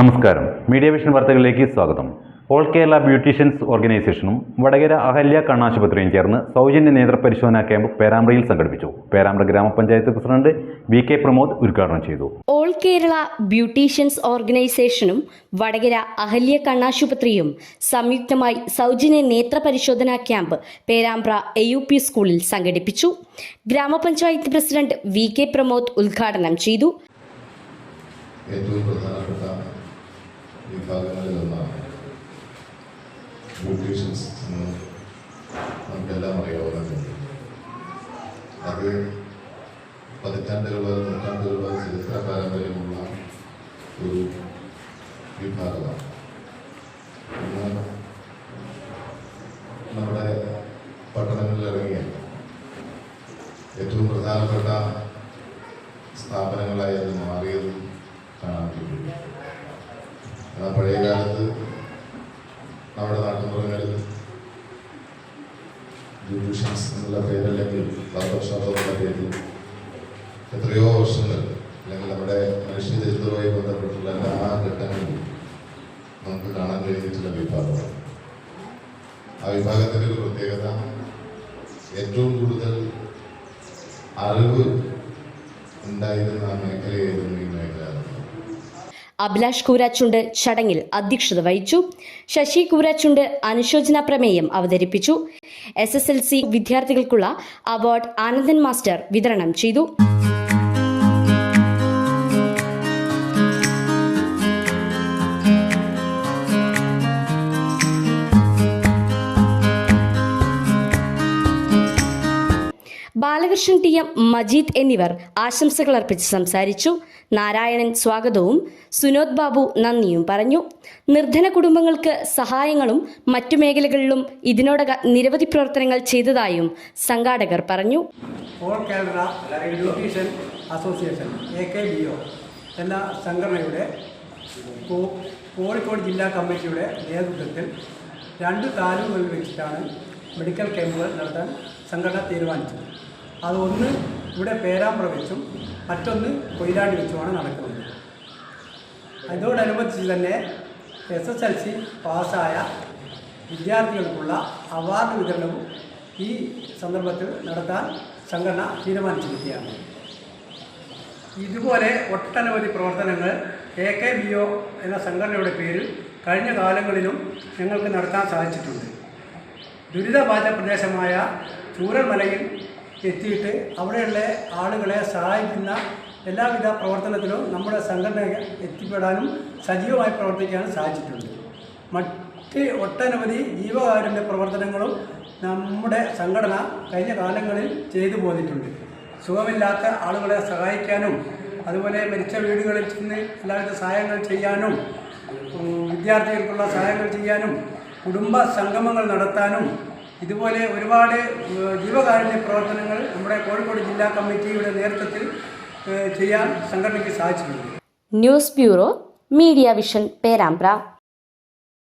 നമസ്കാരം. Media vision വാർത്തകളിലേക്ക് സ്വാഗതം. ഓൾ കേരള ബ്യൂട്ടീഷ്യൻസ് ഓർഗനൈസേഷനും വടകര അഹല്യ കണ്ണാശുപത്രിയും ചേർന്ന് സൗജന്യ നേത്രപരിശോധനാ ക്യാമ്പ് പേരാമ്പ്രയിൽ സംഘടിപ്പിച്ചു. പേരാമ്പ്ര ഗ്രാമപഞ്ചായത്ത് പ്രസിഡന്റ് വി കെ പ്രമോദ് ഉദ്ഘാടനം ചെയ്തു. ഓൾ കേരള ബ്യൂട്ടീഷ്യൻസ് ഓർഗനൈസേഷനും വടകര അഹല്യ കണ്ണാശുപത്രിയും സംയുക്തമായി സൗജന്യ നേത്രപരിശോധനാ camp Perambra A U P സ്കൂളിൽ സംഘടിപ്പിച്ചു. ഗ്രാമപഞ്ചായത്ത് പ്രസിഡന്റ് വി കെ പ്രമോദ് ഉദ്ഘാടനം ചെയ്തു. ഏറ്റവും പ്രധാനപ്പെട്ട വിഭാഗങ്ങളിലൊന്നാണ് ബ്യൂട്ടീഷ്യൻസ് എന്ന് നമുക്കെല്ലാം അറിയാവുന്നതുണ്ട് അത് പതിറ്റാണ്ടുകളോ നൂറ്റാണ്ടുകളോ ചരിത്ര പാരമ്പര്യമുള്ള ഒരു വിഭാഗമാണ്. നമ്മുടെ പട്ടണങ്ങളിൽ ഇറങ്ങിയ ഏറ്റവും പ്രധാനപ്പെട്ട സ്ഥാപനങ്ങളായി അത് മാറിയത് കാണാൻ പറ്റും. എന്നാൽ പഴയ കാലത്ത് നമ്മുടെ നാട്ടുമ്പുറങ്ങളിൽ ബ്യൂട്ടീഷ്യൻസ് എന്നുള്ള പേരല്ലെങ്കിൽ എന്നുള്ള പേരിൽ എത്രയോ വർഷങ്ങൾ അല്ലെങ്കിൽ നമ്മുടെ മനുഷ്യ ചരിത്രവുമായി ബന്ധപ്പെട്ടുള്ള എല്ലാ ഘട്ടങ്ങളിലും നമുക്ക് കാണാൻ കഴിഞ്ഞിട്ടുള്ള വിഭാഗമാണ്. ആ വിഭാഗത്തിന്റെ ഒരു പ്രത്യേകത ഏറ്റവും കൂടുതൽ അറിവ് ഉണ്ടായിരുന്ന മേഖലയായിരുന്നു ഈ മേഖല അഭിലാഷ് കൂരാച്ചുണ്ട് ചടങ്ങിൽ അധ്യക്ഷത വഹിച്ചു. ശശി കൂരാച്ചുണ്ട് അനുശോചന പ്രമേയം അവതരിപ്പിച്ചു. എസ് എസ് എൽ സി വിദ്യാർത്ഥികൾക്കുള്ള അവാർഡ് ആനന്ദൻ മാസ്റ്റർ വിതരണം ചെയ്തു. ബാലകൃഷ്ണൻ ടി എം മജീദ് എന്നിവർ ആശംസകൾ അർപ്പിച്ച് സംസാരിച്ചു. നാരായണൻ സ്വാഗതവും സുനോദ് ബാബു നന്ദിയും പറഞ്ഞു. നിർധന കുടുംബങ്ങൾക്ക് സഹായങ്ങളും മറ്റു മേഖലകളിലും ഇതിനോടകം നിരവധി പ്രവർത്തനങ്ങൾ ചെയ്തതായും സംഘാടകർ പറഞ്ഞു. അസോസിയേഷൻ എന്ന സംഘടനയുടെ കോഴിക്കോട് ജില്ലാ കമ്മിറ്റിയുടെ നേതൃത്വത്തിൽ രണ്ട് താലൂക്കുകളിൽ വെച്ചിട്ടാണ് മെഡിക്കൽ ക്യാമ്പുകൾ നടത്താൻ സംഘടന തീരുമാനിച്ചത് അത് ഒന്ന് ഇവിടെ പേരാമ്പ്ര വെച്ചും മറ്റൊന്ന് കൊയിലാണ്ടി വെച്ചുമാണ് നടക്കുന്നത്. അതോടനുബന്ധിച്ച് തന്നെ എസ് എസ് എൽ സി പാസ്സായ വിദ്യാർത്ഥികൾക്കുള്ള അവാർഡ് വിതരണവും ഈ സന്ദർഭത്തിൽ നടത്താൻ സംഘടന തീരുമാനിച്ചിരിക്കുകയാണ്. ഇതുപോലെ ഒട്ടനവധി പ്രവർത്തനങ്ങൾ എ കെ ബി ഒ എന്ന സംഘടനയുടെ പേരിൽ കഴിഞ്ഞ കാലങ്ങളിലും ഞങ്ങൾക്ക് നടത്താൻ സാധിച്ചിട്ടുണ്ട്. ദുരിതബാധ പ്രദേശമായ ചൂരൽമലയിൽ എത്തിയിട്ട് അവിടെയുള്ള ആളുകളെ സഹായിക്കുന്ന എല്ലാവിധ പ്രവർത്തനത്തിലും നമ്മുടെ സംഘടന എത്തിപ്പെടാനും സജീവമായി പ്രവർത്തിക്കാനും സാധിച്ചിട്ടുണ്ട്. മറ്റ് ഒട്ടനവധി ജീവകാരുണ്യ പ്രവർത്തനങ്ങളും നമ്മുടെ സംഘടന കഴിഞ്ഞ കാലങ്ങളിൽ ചെയ്തു പോന്നിട്ടുണ്ട്. സുഖമില്ലാത്ത ആളുകളെ സഹായിക്കാനും അതുപോലെ മരിച്ച വീടുകളിൽ ചെന്ന് എല്ലാവിധ സഹായങ്ങൾ ചെയ്യാനും വിദ്യാർത്ഥികൾക്കുള്ള സഹായങ്ങൾ ചെയ്യാനും കുടുംബ സംഗമങ്ങൾ നടത്താനും ഇതുപോലെ ഒരുപാട് ജീവകാരുണ്യ പ്രവർത്തനങ്ങൾ നമ്മുടെ കോഴിക്കോട് ജില്ലാ കമ്മിറ്റിയുടെ നേതൃത്വത്തിൽ ചെയ്യാൻ സംഘടനയ്ക്ക് സാധിച്ചിട്ടുണ്ട്. News bureau media vision Perambra.